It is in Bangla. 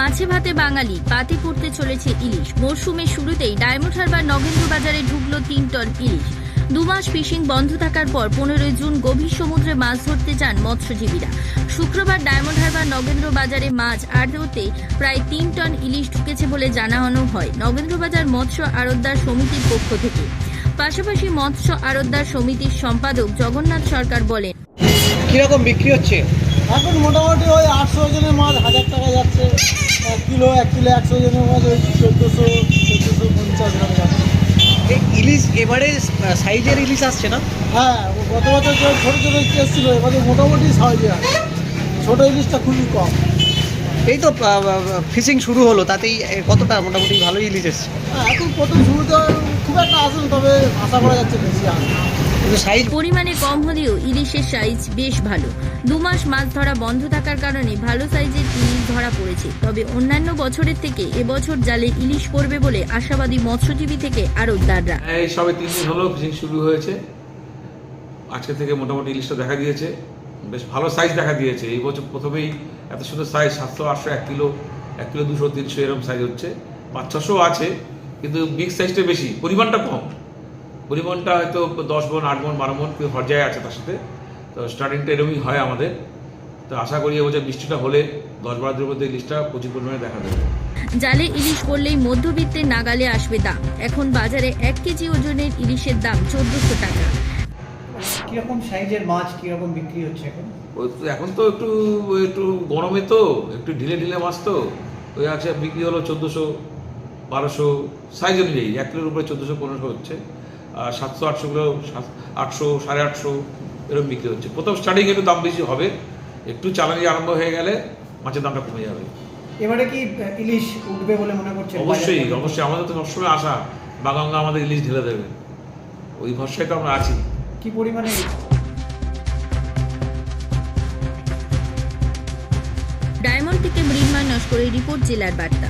মাছে ভাতে বাঙালি, পাতে পড়তে চলেছে ইলিশ। মরশুমের শুরুতেই ডায়মন্ড হারবার নগেন্দ্র বাজারে ঢুকলো তিন টন ইলিশ। দু মাস ফিশিং বন্ধ থাকার পর পনেরোই জুন গভীর সমুদ্রে মাছ ধরতে যান মৎস্যজীবীরা। শুক্রবার ডায়মন্ড হারবার নগেন্দ্র বাজারে মাছ আড়তে প্রায় তিন টন ইলিশ ঢুকেছে বলে জানানো হয় নগেন্দ্র বাজার মৎস্য আড়তদার সমিতির পক্ষ থেকে। পাশাপাশি মৎস্য আড়তদার সমিতির সম্পাদক জগন্নাথ সরকার বলেন, কীরকম বিক্রি হচ্ছে? এখন মোটামুটি ওই আটশো ওজনের মাছ হাজার টাকা যাচ্ছে। এক কিলো এক কিলো একশো ওজনের মাছ ওই চোদ্দোশো চোদ্দোশো পঞ্চাশ গ্রাম যাচ্ছে। ইলিশ এবারে সাইজের ইলিশ আসছে না? হ্যাঁ গত বছর যে ছোটো ছোটো ইলিশ ছিল এবারে মোটামুটি সাইজে আছে ছোটো ইলিশটা খুবই কম। এই তো ফিশিং শুরু হলো তাতেই কতটা মোটামুটি ভালোই ইলিশ এসছে? হ্যাঁ, এখন প্রথম শুরুতে খুব একটা আসেন তবে আশা করা যাচ্ছে বেশি আসবে। পরিমাণে কম হলেও ইলিশের সাইজ বেশ ভালো। দু মাস মাছ ধরা বন্ধ থাকার কারণে ভালো সাইজের ইলিশ ধরা পড়েছে। তবে অন্যান্য বছরের থেকে এবছর জালে ইলিশ পড়বে বলে আশাবাদী মৎস্যজীবী থেকে আড়তদাররা এই সবে তিন দিন হলো ফিশিং শুরু হয়েছে। আজকে থেকে মোটামুটি ইলিশটা দেখা দিয়েছে। বেশ ভালো সাইজ দেখা দিয়েছে। এই বছর প্রথমেই এত সুন্দর সাইজ সাতশো আটশো এক কিলো এক কিলো দুশো তিনশো এরকম সাইজ হচ্ছে। পাঁচ ছশো আছে কিন্তু বিগ সাইজটা বেশি পরিমাণটা কম। পরিমাণটা হয়তো দশ মন আট মন বারো মন কেউ পর্যায়ে আছে তার সাথে। তো স্টার্টিংটা এরকমই হয় আমাদের। তো আশা করি এবছর বৃষ্টিটা হলে দশ বারো দিনের মধ্যে ইলিশটা প্রচুর পরিমাণে দেখা দেবে। জালে ইলিশ পড়লেই মধ্যবিত্তের নাগালে আসবে দাম। এখন বাজারে এক কেজি ওজনের ইলিশের দাম চোদ্দশো টাকা। কীরকম সাইজের মাছ কীরকম বিক্রি হচ্ছে এখন? ওই তো এখন তো একটু একটু গরমে তো একটু ঢিলে ঢিলে মাছ তো। ওই আছে বিক্রি হলো চোদ্দোশো বারোশো সাইজ অনুযায়ী এক কিলোর উপরে চোদ্দোশো পনেরোশো হচ্ছে। সাতশো আটশো কিলো আটশো সাড়ে আটশো এরকম বিক্রি হচ্ছে। প্রথম স্টার্টিং একটু দাম বেশি হবে একটু চালানি আরম্ভ হয়ে গেলে মাছের দামটা কমে যাবে। এবারে কি ইলিশ উঠবে বলে মনে করছেন অবশ্যই অবশ্যই। আমাদের তো সবসময় আশা বাগাঙ্গা আমাদের ইলিশ ঢেলে দেবে। ওই ভরসায় তো আমরা আছি। কি পরিমাণে ডায়মন্ড থেকে মৃন্ময় নস্করের রিপোর্ট জেলার বার্তা।